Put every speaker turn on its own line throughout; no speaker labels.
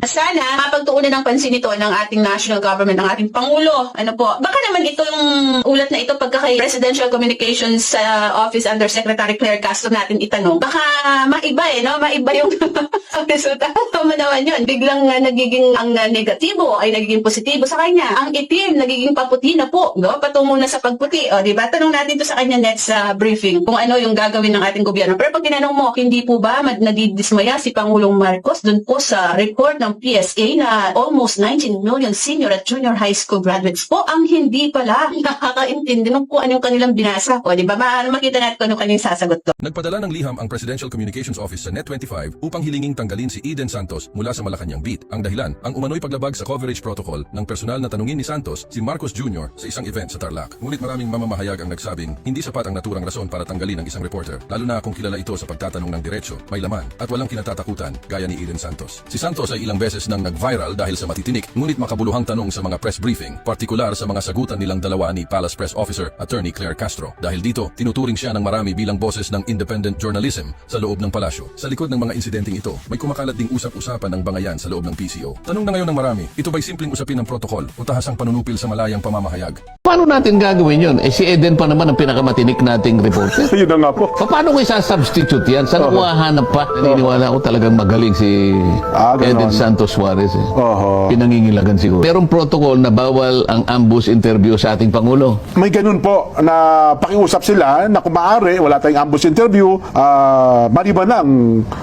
Sana mapagtuunan ng pansin ito ng ating national government, ng ating Pangulo. Ano po, baka naman ito yung ulat na ito pagka kay Presidential Communications sa Office Under Secretary Claire Castro natin itanong. Baka maiba eh, no? Maiba yung resulta. Tama naman yun. Biglang uh, nagiging ang uh, negatibo ay nagiging positibo sa kanya. Ang itim nagiging paputi na po, no? Patungo na sa pagputi. O, di ba? Tanong natin to sa kanya next sa briefing kung ano yung gagawin ng ating gobyerno. Pero pag tinanong mo, hindi po ba nadidismaya si Pangulong Marcos dun po sa report ng PSA na almost 19 million senior at junior high school graduates po ang hindi pala nakakaintindi ng kung ano yung kanilang binasa. O, di ba? Ma- makita natin kung ano kanilang sasagot doon.
Nagpadala ng liham ang Presidential Communications Office sa Net25 upang hilinging tanggalin si Eden Santos mula sa Malacanang Beat. Ang dahilan, ang umano'y paglabag sa coverage protocol ng personal na tanungin ni Santos si Marcos Jr. sa isang event sa Tarlac. Ngunit maraming mamamahayag ang nagsabing hindi sapat ang naturang rason para tanggalin ang isang reporter, lalo na kung kilala ito sa pagtatanong ng diretsyo, may laman, at walang kinatatakutan gaya ni Eden Santos. Si Santos ay ilang beses nang nag-viral dahil sa matitinik ngunit makabuluhang tanong sa mga press briefing, partikular sa mga sagutan nilang dalawa ni Palace Press Officer Attorney Claire Castro. Dahil dito, tinuturing siya ng marami bilang boses ng independent journalism sa loob ng palasyo. Sa likod ng mga insidenteng ito, may kumakalat ding usap-usapan ng bangayan sa loob ng PCO. Tanong na ngayon ng marami, ito ba'y simpleng usapin ng protokol o tahasang panunupil sa malayang pamamahayag?
Paano natin gagawin yun? Eh si Eden pa naman ang pinakamatinik nating reporter.
Yun na nga po.
Pa- Paano ko isa-substitute yan? Saan ko hahanap pa? Naniniwala ako talagang magaling si
Ah.
Eden Santos Suarez. Eh.
Oho.
Pinangingilagan siguro. Merong protocol na bawal ang ambush interview sa ating Pangulo.
May ganun po na pakiusap sila na kung maaari, wala tayong ambush interview, ah maliban lang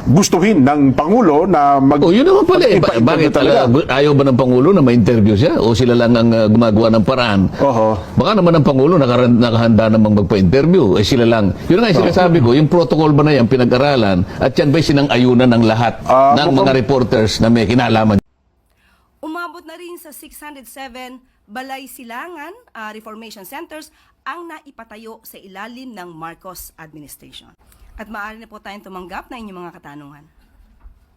gustuhin ng Pangulo na mag...
O yun naman pala eh. Ba- bakit talaga? Ayaw ba ng Pangulo na ma-interview siya? O sila lang ang uh, gumagawa ng paraan? Baka naman ang Pangulo nakaran- nakahanda namang magpa-interview. Eh sila lang. Yun nga yung sinasabi ko, yung protocol ba na yan pinag-aralan at yan ba'y sinang-ayunan ng lahat
Ah,
ng
mukhang-
mga reporters na may kinalaman
Umabot na rin sa 607 balay silangan ah, reformation centers ang naipatayo sa ilalim ng Marcos administration. At maaari na po tayong tumanggap na inyong mga katanungan.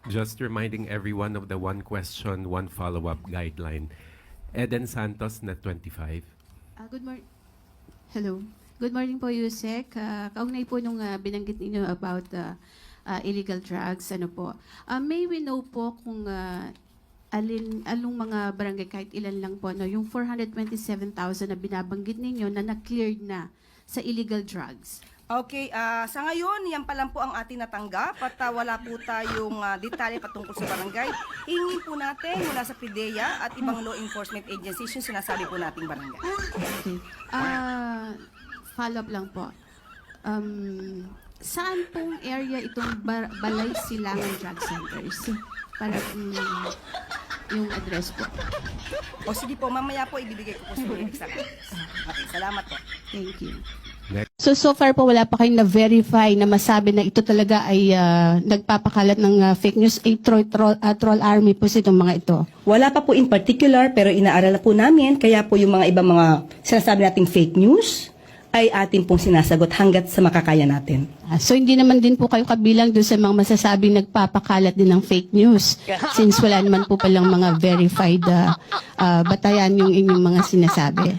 Just reminding everyone of the one question, one follow-up guideline. Eden Santos, Net 25.
Ah, good morning. Hello. Good morning po, Yusek. Uh, kaugnay po nung ah, binanggit ninyo about ah, ah, illegal drugs, ano po. Ah, may we know po kung ah, alin, along mga barangay, kahit ilan lang po, no, yung 427,000 na binabanggit ninyo na na-cleared na sa illegal drugs.
Okay, ah, sa ngayon, yan pa lang po ang ating natanggap at ah, wala po tayong ah, detalye patungkol sa barangay. Hingin po natin mula sa PIDEA at ibang law enforcement agencies yung sinasabi po nating barangay.
Okay. Ah, follow up lang po. Um, saan pong area itong bar- Balay Silangan Drug Centers? Para um, yung address po.
O sige po, mamaya po ibibigay ko po sa address. Okay, salamat po.
Thank you. So, so far po wala pa kayong na-verify na masabi na ito talaga ay ah, nagpapakalat ng ah, fake news. A troll, troll, ah, troll army po itong mga ito.
Wala pa po in particular pero inaaral na po namin kaya po yung mga ibang mga sinasabi nating fake news ay atin pong sinasagot hanggat sa makakaya natin.
Ah, so, hindi naman din po kayo kabilang doon sa mga masasabing nagpapakalat din ng fake news. Since wala naman po palang mga verified ah, ah, batayan yung inyong mga sinasabi.